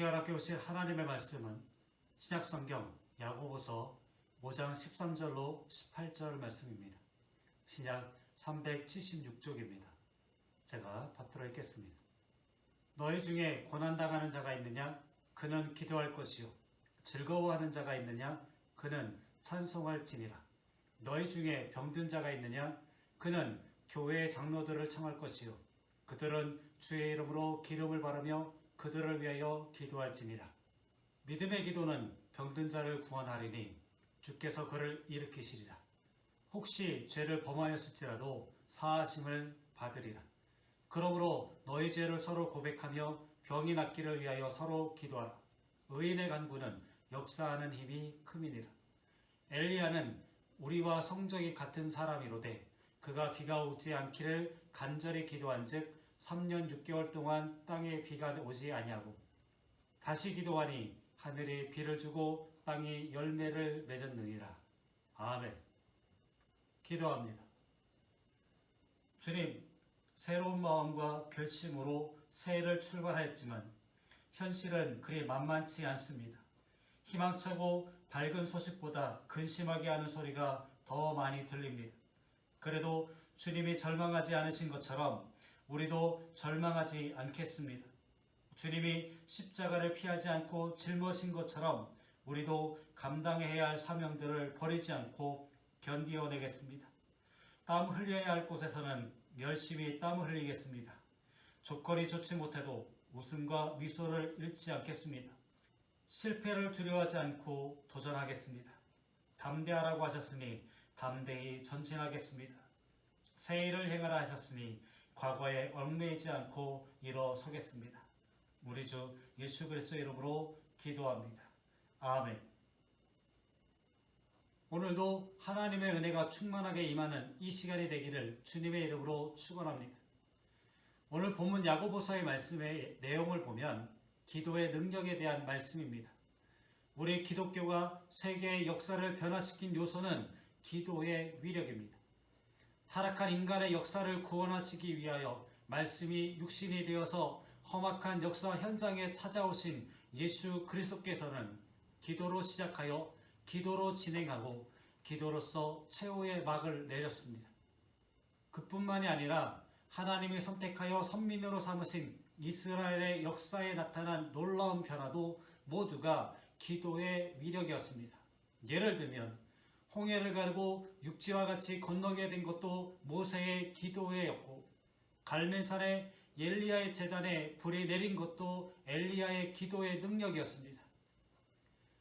시간 함께 오실 하나님의 말씀은 신약성경 야고보서 5장 13절로 18절 말씀입니다. 신약 376쪽입니다. 제가 받들어 읽겠습니다. 너희 중에 고난당하는 자가 있느냐? 그는 기도할 것이요. 즐거워하는 자가 있느냐? 그는 찬송할 지니라. 너희 중에 병든 자가 있느냐? 그는 교회의 장로들을 청할 것이요. 그들은 주의 이름으로 기름을 바르며 그들을 위하여 기도할지니라. 믿음의 기도는 병든 자를 구원하리니 주께서 그를 일으키시리라. 혹시 죄를 범하였을지라도 사하심을 받으리라. 그러므로 너희 죄를 서로 고백하며 병이 낫기를 위하여 서로 기도하라. 의인의 간구는 역사하는 힘이 크미니라. 엘리야는 우리와 성적이 같은 사람이로되 그가 비가 오지 않기를 간절히 기도한즉 3년 6개월 동안 땅에 비가 오지 아니하고 다시 기도하니 하늘이 비를 주고 땅이 열매를 맺었느니라. 아멘. 기도합니다. 주님, 새로운 마음과 결심으로 새해를 출발하였지만 현실은 그리 만만치 않습니다. 희망차고 밝은 소식보다 근심하게 하는 소리가 더 많이 들립니다. 그래도 주님이 절망하지 않으신 것처럼 우리도 절망하지 않겠습니다. 주님이 십자가를 피하지 않고 짊어진 것처럼 우리도 감당해야 할 사명들을 버리지 않고 견디어내겠습니다. 땀 흘려야 할 곳에서는 열심히 땀을 흘리겠습니다. 조건이 좋지 못해도 웃음과 미소를 잃지 않겠습니다. 실패를 두려워하지 않고 도전하겠습니다. 담대하라고 하셨으니 담대히 전진하겠습니다. 새 일을 행하라 하셨으니 과거에 얽매이지 않고 일어서겠습니다. 우리 주 예수 그리스도의 이름으로 기도합니다. 아멘. 오늘도 하나님의 은혜가 충만하게 임하는 이 시간이 되기를 주님의 이름으로 축원합니다. 오늘 본문 야고보서의 말씀의 내용을 보면 기도의 능력에 대한 말씀입니다. 우리 기독교가 세계의 역사를 변화시킨 요소는 기도의 위력입니다. 타락한 인간의 역사를 구원하시기 위하여 말씀이 육신이 되어서 험악한 역사 현장에 찾아오신 예수 그리스도께서는 기도로 시작하여 기도로 진행하고 기도로서 최후의 막을 내렸습니다. 그뿐만이 아니라 하나님이 선택하여 선민으로 삼으신 이스라엘의 역사에 나타난 놀라운 변화도 모두가 기도의 위력이었습니다. 예를 들면 홍해를 가르고 육지와 같이 건너게 된 것도 모세의 기도회였고 갈멜산에 엘리야의 재단에 불이 내린 것도 엘리야의 기도의 능력이었습니다.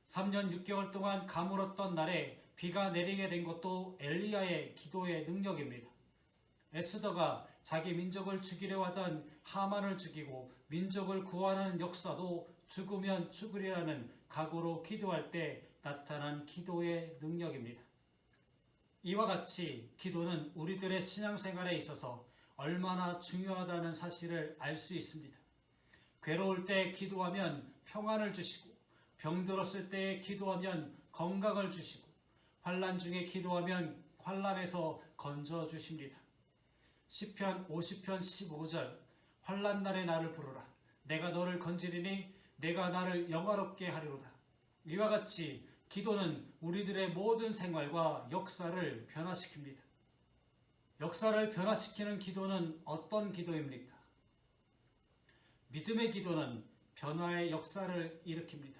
3년 6개월 동안 가물었던 날에 비가 내리게 된 것도 엘리야의 기도의 능력입니다. 에스더가 자기 민족을 죽이려 하던 하만을 죽이고 민족을 구원하는 역사도 죽으면 죽으리라는 각오로 기도할 때 나타난 기도의 능력입니다. 이와 같이 기도는 우리들의 신앙생활에 있어서 얼마나 중요하다는 사실을 알 수 있습니다. 괴로울 때 기도하면 평안을 주시고 병들었을 때 기도하면 건강을 주시고 환란 중에 기도하면 환란에서 건져 주십니다. 시편 50편 15절 환란 날에 나를 부르라 내가 너를 건지리니 내가 나를 영화롭게 하리로다. 이와 같이 기도는 우리들의 모든 생활과 역사를 변화시킵니다. 역사를 변화시키는 기도는 어떤 기도입니까? 믿음의 기도는 변화의 역사를 일으킵니다.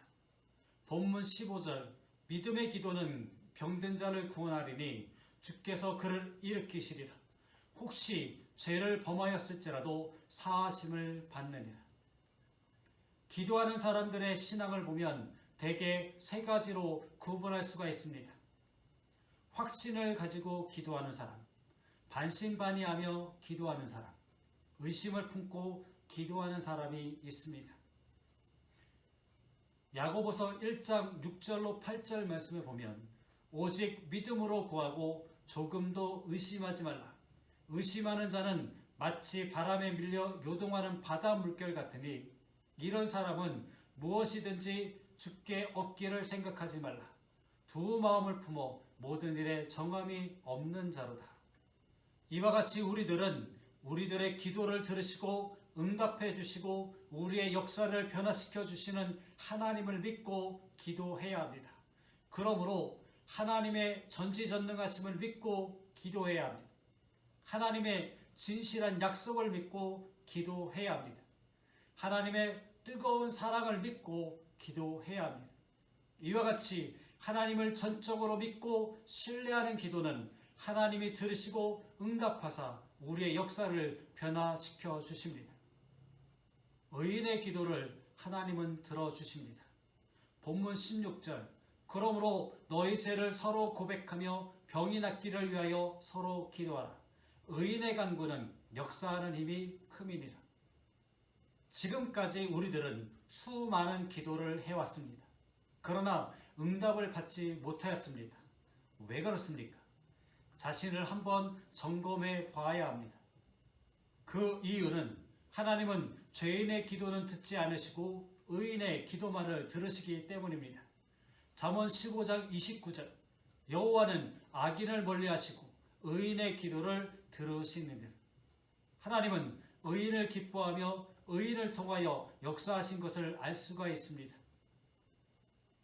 본문 15절 믿음의 기도는 병든 자를 구원하리니 주께서 그를 일으키시리라. 혹시 죄를 범하였을지라도 사하심을 받느니라. 기도하는 사람들의 신앙을 보면 대개 세 가지로 구분할 수가 있습니다. 확신을 가지고 기도하는 사람, 반신반의하며 기도하는 사람, 의심을 품고 기도하는 사람이 있습니다. 야고보서 1장 6절로 8절 말씀에 보면 오직 믿음으로 구하고 조금도 의심하지 말라. 의심하는 자는 마치 바람에 밀려 요동하는 바다 물결 같으니 이런 사람은 무엇이든지 죽게 얻기를 생각하지 말라. 두 마음을 품어 모든 일에 정함이 없는 자로다. 이와 같이 우리들은 우리들의 기도를 들으시고 응답해 주시고 우리의 역사를 변화시켜 주시는 하나님을 믿고 기도해야 합니다. 그러므로 하나님의 전지전능하심을 믿고 기도해야 합니다. 하나님의 진실한 약속을 믿고 기도해야 합니다. 하나님의 뜨거운 사랑을 믿고 기도해야 합니다. 이와 같이 하나님을 전적으로 믿고 신뢰하는 기도는 하나님이 들으시고 응답하사 우리의 역사를 변화시켜 주십니다. 의인의 기도를 하나님은 들어주십니다. 본문 16절 그러므로 너희 죄를 서로 고백하며 병이 낫기를 위하여 서로 기도하라. 의인의 간구는 역사하는 힘이 큼이니라. 지금까지 우리들은 수많은 기도를 해왔습니다. 그러나 응답을 받지 못하였습니다. 왜 그렇습니까? 자신을 한번 점검해 봐야 합니다. 그 이유는 하나님은 죄인의 기도는 듣지 않으시고 의인의 기도만을 들으시기 때문입니다. 잠언 15장 29절 여호와는 악인을 멀리하시고 의인의 기도를 들으시느니라. 하나님은 의인을 기뻐하며 의인을 통하여 역사하신 것을 알 수가 있습니다.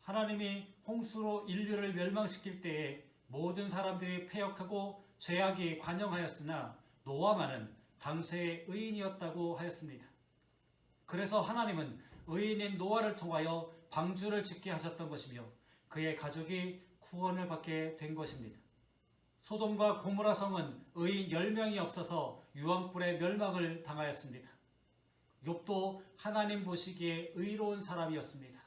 하나님이 홍수로 인류를 멸망시킬 때에 모든 사람들이 폐역하고 죄악이 관영하였으나 노아만은 당세의 의인이었다고 하였습니다. 그래서 하나님은 의인인 노아를 통하여 방주를 짓게 하셨던 것이며 그의 가족이 구원을 받게 된 것입니다. 소돔과 고모라 성은 의인 10명이 없어서 유황불의 멸망을 당하였습니다. 욥도 하나님 보시기에 의로운 사람이었습니다.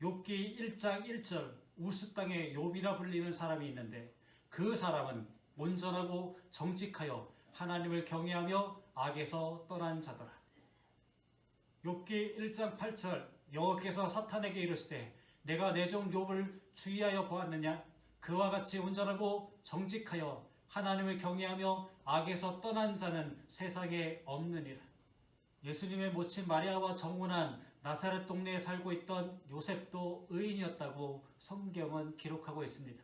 욥기 1장 1절 우스 땅의 욥이라 불리는 사람이 있는데 그 사람은 온전하고 정직하여 하나님을 경외하며 악에서 떠난 자더라. 욥기 1장 8절 여호께서 사탄에게 이르시되 내가 내 종 욥을 주의하여 보았느냐 그와 같이 온전하고 정직하여 하나님을 경외하며 악에서 떠난 자는 세상에 없느니라. 예수님의 모친 마리아와 정혼한 나사렛 동네에 살고 있던 요셉도 의인이었다고 성경은 기록하고 있습니다.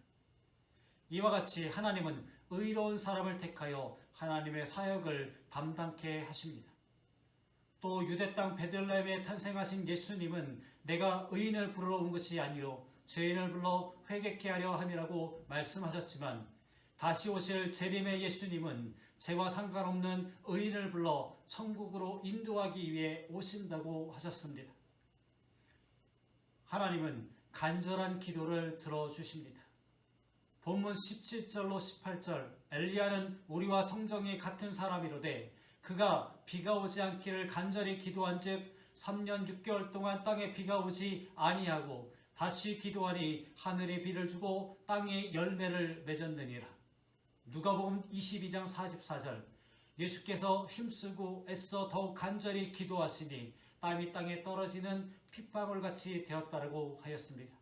이와 같이 하나님은 의로운 사람을 택하여 하나님의 사역을 담당케 하십니다. 또 유대 땅 베들레헴에 탄생하신 예수님은 내가 의인을 부르러 온 것이 아니요 죄인을 불러 회개케 하려 함이라고 말씀하셨지만 다시 오실 재림의 예수님은 죄와 상관없는 의인을 불러 천국으로 인도하기 위해 오신다고 하셨습니다. 하나님은 간절한 기도를 들어주십니다. 본문 17절로 18절 엘리야는 우리와 성정이 같은 사람이로되 그가 비가 오지 않기를 간절히 기도한 즉 3년 6개월 동안 땅에 비가 오지 아니하고 다시 기도하니 하늘이 비를 주고 땅에 열매를 맺었느니라. 누가복음 22장 44절 예수께서 힘쓰고 애써 더욱 간절히 기도하시니 땀이 땅에 떨어지는 핏방울 같이 되었다라고 하였습니다.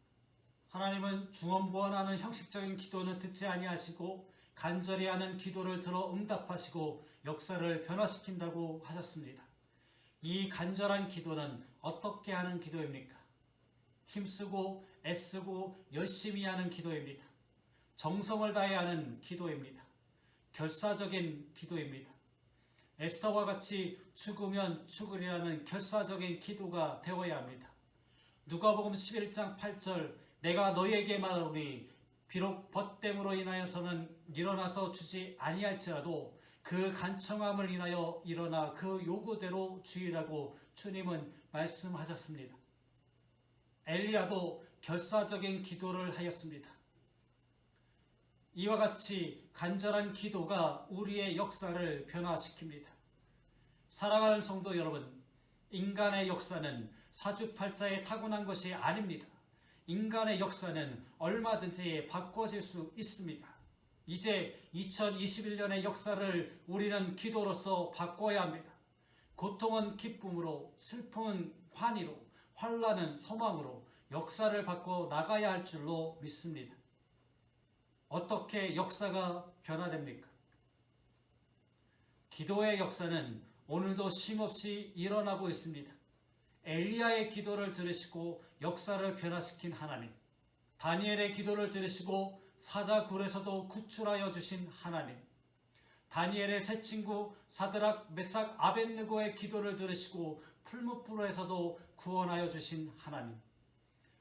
하나님은 중언부언하는 형식적인 기도는 듣지 아니하시고 간절히 하는 기도를 들어 응답하시고 역사를 변화시킨다고 하셨습니다. 이 간절한 기도는 어떻게 하는 기도입니까? 힘쓰고 애쓰고 열심히 하는 기도입니다. 정성을 다해 하는 기도입니다. 결사적인 기도입니다. 에스더와 같이 죽으면 죽으리라는 결사적인 기도가 되어야 합니다. 누가복음 11장 8절 내가 너희에게 말하노니 비록 벗됨으로 인하여서는 일어나서 주지 아니할지라도 그 간청함을 인하여 일어나 그 요구대로 주의라고 주님은 말씀하셨습니다. 엘리야도 결사적인 기도를 하였습니다. 이와 같이 간절한 기도가 우리의 역사를 변화시킵니다. 사랑하는 성도 여러분, 인간의 역사는 사주팔자에 타고난 것이 아닙니다. 인간의 역사는 얼마든지 바꿔질 수 있습니다. 이제 2021년의 역사를 우리는 기도로서 바꿔야 합니다. 고통은 기쁨으로, 슬픔은 환희로, 환란은 소망으로 역사를 바꿔 나가야 할 줄로 믿습니다. 어떻게 역사가 변화됩니까? 기도의 역사는 오늘도 쉼없이 일어나고 있습니다. 엘리야의 기도를 들으시고 역사를 변화시킨 하나님, 다니엘의 기도를 들으시고 사자굴에서도 구출하여 주신 하나님, 다니엘의 새 친구 사드락 메삭 아벤느고의 기도를 들으시고 풀무불에서도 구원하여 주신 하나님,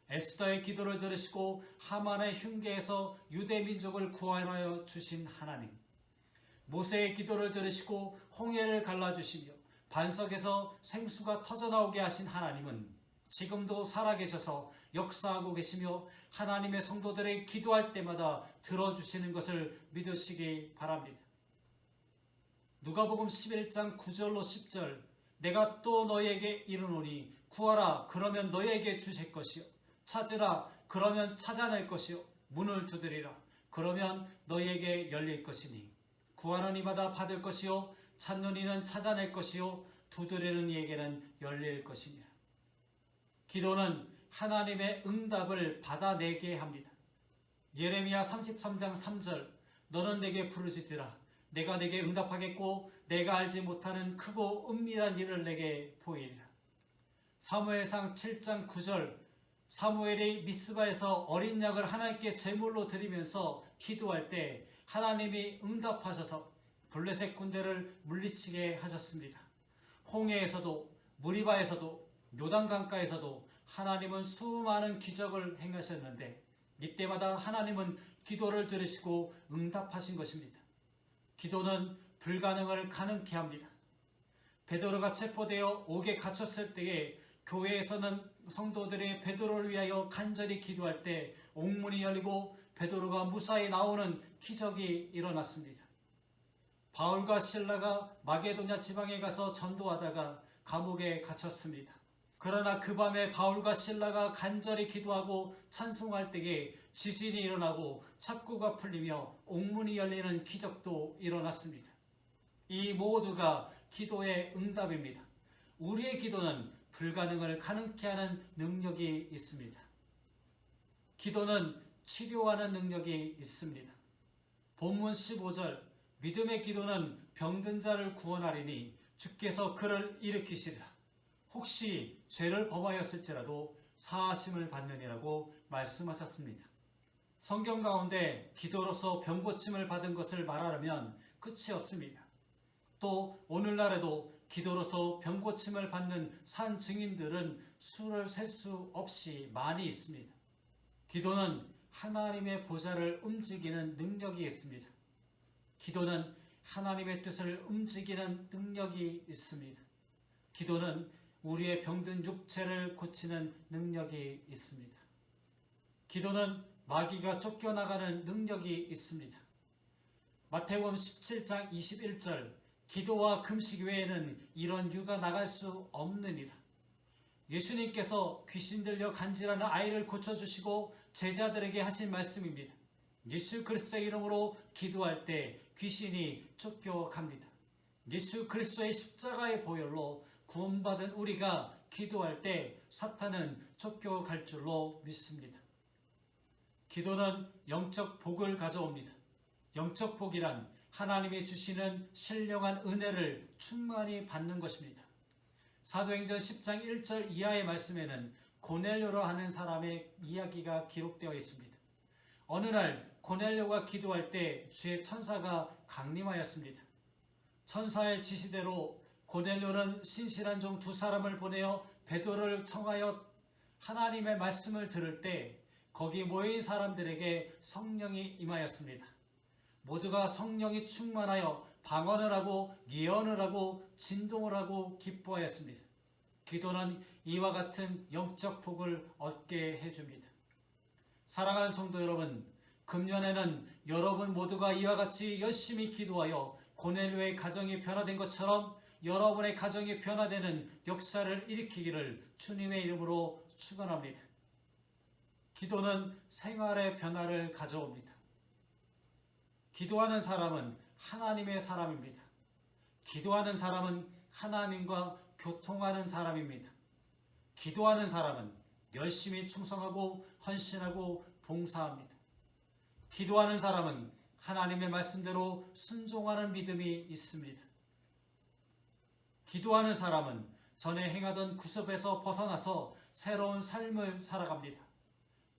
에스더의 기도를 들으시고 하만의 흉계에서 유대 민족을 구원하여 주신 하나님, 모세의 기도를 들으시고 홍해를 갈라 주시며 반석에서 생수가 터져 나오게 하신 하나님은 지금도 살아계셔서 역사하고 계시며 하나님의 성도들의 기도할 때마다 들어주시는 것을 믿으시기 바랍니다. 누가복음 11장 9절로 10절 내가 또 너희에게 이르노니 구하라 그러면 너희에게 주실 것이요 찾으라 그러면 찾아낼 것이요 문을 두드리라 그러면 너희에게 열릴 것이니 구하는 이마다 받을 것이요 찾는 이는 찾아낼 것이요 두드리는 이에게는 열릴 것이니라. 기도는 하나님의 응답을 받아내게 합니다. 예레미야 33장 3절 너는 내게 부르짖으라 내가 내게 응답하겠고 내가 알지 못하는 크고 은밀한 일을 내게 보이리라. 사무엘상 7장 9절 사무엘이 미스바에서 어린 양을 하나님께 제물로 드리면서 기도할 때 하나님이 응답하셔서 블레셋 군대를 물리치게 하셨습니다. 홍해에서도 무리바에서도 요단강가에서도 하나님은 수많은 기적을 행하셨는데 이때마다 하나님은 기도를 들으시고 응답하신 것입니다. 기도는 불가능을 가능케 합니다. 베드로가 체포되어 옥에 갇혔을 때에 교회에서는 성도들이 베드로를 위하여 간절히 기도할 때 옥문이 열리고 베드로가 무사히 나오는 기적이 일어났습니다. 바울과 신라가 마게도냐 지방에 가서 전도하다가 감옥에 갇혔습니다. 그러나 그 밤에 바울과 신라가 간절히 기도하고 찬송할 때에 지진이 일어나고 착고가 풀리며 옥문이 열리는 기적도 일어났습니다. 이 모두가 기도의 응답입니다. 우리의 기도는 불가능을 가능케 하는 능력이 있습니다. 기도는 치료하는 능력이 있습니다. 본문 15절 믿음의 기도는 병든 자를 구원하리니 주께서 그를 일으키시리라. 혹시 죄를 범하였을지라도 사하심을 받느니라고 말씀하셨습니다. 성경 가운데 기도로서 병 고침을 받은 것을 말하려면 끝이 없습니다. 또 오늘날에도 기도로서 병 고침을 받는 산 증인들은 수를 셀 수 없이 많이 있습니다. 기도는 하나님의 보좌를 움직이는 능력이 있습니다. 기도는 하나님의 뜻을 움직이는 능력이 있습니다. 기도는 우리의 병든 육체를 고치는 능력이 있습니다. 기도는 마귀가 쫓겨나가는 능력이 있습니다. 마태복음 17장 21절 기도와 금식 외에는 이런 유가 나갈 수 없느니라. 예수님께서 귀신 들려 간질하는 아이를 고쳐주시고 제자들에게 하신 말씀입니다. 예수 그리스도의 이름으로 기도할 때 귀신이 쫓겨갑니다. 예수 그리스도의 십자가의 보혈로 구원받은 우리가 기도할 때 사탄은 쫓겨갈 줄로 믿습니다. 기도는 영적 복을 가져옵니다. 영적 복이란 하나님이 주시는 신령한 은혜를 충만히 받는 것입니다. 사도행전 10장 1절 이하의 말씀에는 고넬료로 하는 사람의 이야기가 기록되어 있습니다. 어느 날 고넬료가 기도할 때 주의 천사가 강림하였습니다. 천사의 지시대로 고넬료는 신실한 종 두 사람을 보내어 베드로를 청하여 하나님의 말씀을 들을 때 거기 모인 사람들에게 성령이 임하였습니다. 모두가 성령이 충만하여 방언을 하고 예언을 하고 진동을 하고 기뻐하였습니다. 기도는 이와 같은 영적 복을 얻게 해줍니다. 사랑하는 성도 여러분, 금년에는 여러분 모두가 이와 같이 열심히 기도하여 고넬료의 가정이 변화된 것처럼 여러분의 가정이 변화되는 역사를 일으키기를 주님의 이름으로 축원합니다. 기도는 생활의 변화를 가져옵니다. 기도하는 사람은 하나님의 사람입니다. 기도하는 사람은 하나님과 교통하는 사람입니다. 기도하는 사람은 열심히 충성하고 헌신하고 봉사합니다. 기도하는 사람은 하나님의 말씀대로 순종하는 믿음이 있습니다. 기도하는 사람은 전에 행하던 구습에서 벗어나서 새로운 삶을 살아갑니다.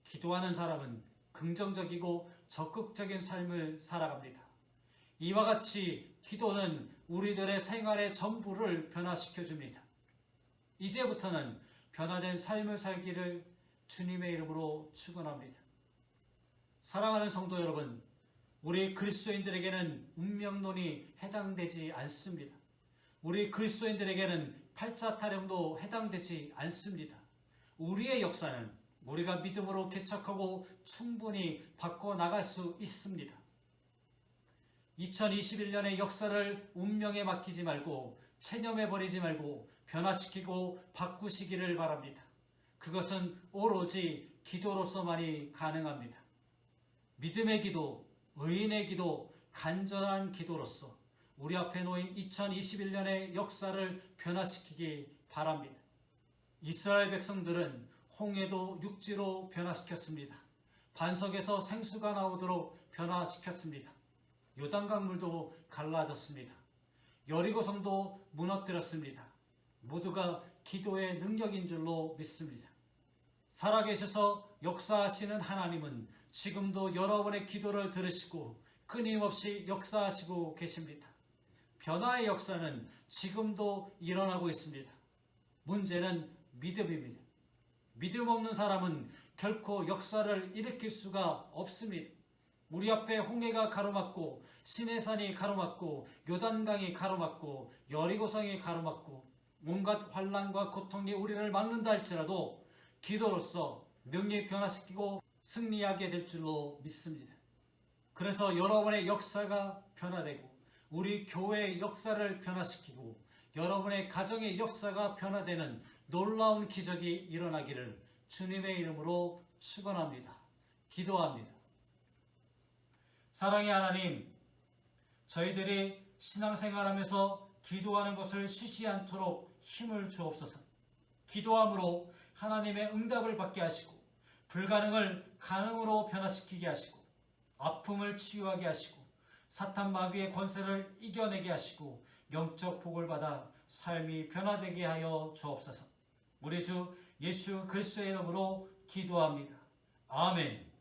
기도하는 사람은 긍정적이고 적극적인 삶을 살아갑니다. 이와 같이 기도는 우리들의 생활의 전부를 변화시켜 줍니다. 이제부터는 변화된 삶을 살기를 주님의 이름으로 축원합니다. 사랑하는 성도 여러분, 우리 그리스도인들에게는 운명론이 해당되지 않습니다. 우리 그리스도인들에게는 팔자 타령도 해당되지 않습니다. 우리의 역사는 우리가 믿음으로 개척하고 충분히 바꿔 나갈 수 있습니다. 2021년의 역사를 운명에 맡기지 말고 체념해 버리지 말고 변화시키고 바꾸시기를 바랍니다. 그것은 오로지 기도로서만이 가능합니다. 믿음의 기도, 의인의 기도, 간절한 기도로서 우리 앞에 놓인 2021년의 역사를 변화시키기 바랍니다. 이스라엘 백성들은 홍해도 육지로 변화시켰습니다. 반석에서 생수가 나오도록 변화시켰습니다. 요단강 물도 갈라졌습니다. 여리고성도 무너뜨렸습니다. 모두가 기도의 능력인 줄로 믿습니다. 살아계셔서 역사하시는 하나님은 지금도 여러분의 기도를 들으시고 끊임없이 역사하시고 계십니다. 변화의 역사는 지금도 일어나고 있습니다. 문제는 믿음입니다. 믿음 없는 사람은 결코 역사를 일으킬 수가 없습니다. 우리 앞에 홍해가 가로막고 시내산이 가로막고 요단강이 가로막고 여리고성이 가로막고 온갖 환란과 고통이 우리를 막는다 할지라도 기도로서 능히 변화시키고 승리하게 될 줄로 믿습니다. 그래서 여러분의 역사가 변화되고 우리 교회의 역사를 변화시키고 여러분의 가정의 역사가 변화되는 놀라운 기적이 일어나기를 주님의 이름으로 축원합니다. 기도합니다. 사랑의 하나님, 저희들이 신앙생활하면서 기도하는 것을 쉬지 않도록 힘을 주옵소서. 기도함으로 하나님의 응답을 받게 하시고 불가능을 가능으로 변화시키게 하시고 아픔을 치유하게 하시고 사탄 마귀의 권세를 이겨내게 하시고 영적 복을 받아 삶이 변화되게 하여 주옵소서. 우리 주 예수 그리스도의 이름으로 기도합니다. 아멘.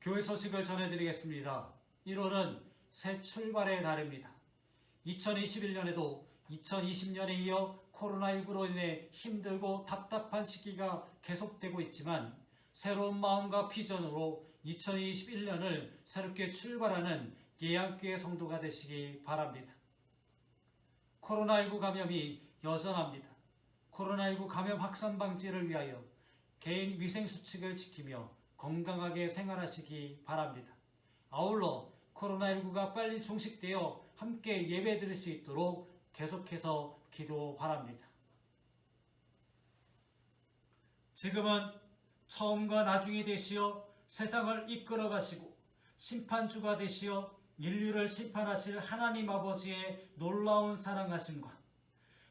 교회 소식을 전해드리겠습니다. 1월은 새 출발의 달입니다. 2021년에도 2020년에 이어 코로나19로 인해 힘들고 답답한 시기가 계속되고 있지만 새로운 마음과 비전으로 2021년을 새롭게 출발하는 예양교회 성도가 되시기 바랍니다. 코로나19 감염이 여전합니다. 코로나19 감염 확산 방지를 위하여 개인 위생 수칙을 지키며 건강하게 생활하시기 바랍니다. 아울러 코로나19가 빨리 종식되어 함께 예배 드릴 수 있도록 계속해서 기도 바랍니다. 지금은 처음과 나중이 되시어 세상을 이끌어 가시고 심판주가 되시어 인류를 심판하실 하나님 아버지의 놀라운 사랑하심과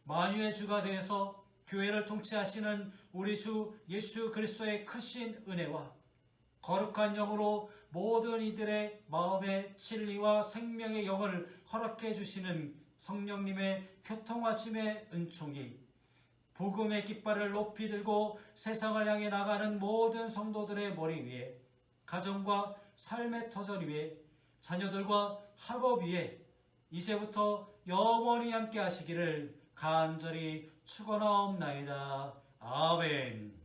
만유의 주가 되어서 교회를 통치하시는 우리 주 예수 그리스도의 크신 은혜와 거룩한 영으로 모든 이들의 마음의 진리와 생명의 영을 허락해 주시는 성령님의 교통하심의 은총이 복음의 깃발을 높이 들고 세상을 향해 나가는 모든 성도들의 머리 위에 가정과 삶의 터전 위에 자녀들과 학업 위에 이제부터 영원히 함께 하시기를 간절히 축원하옵나이다. 아멘.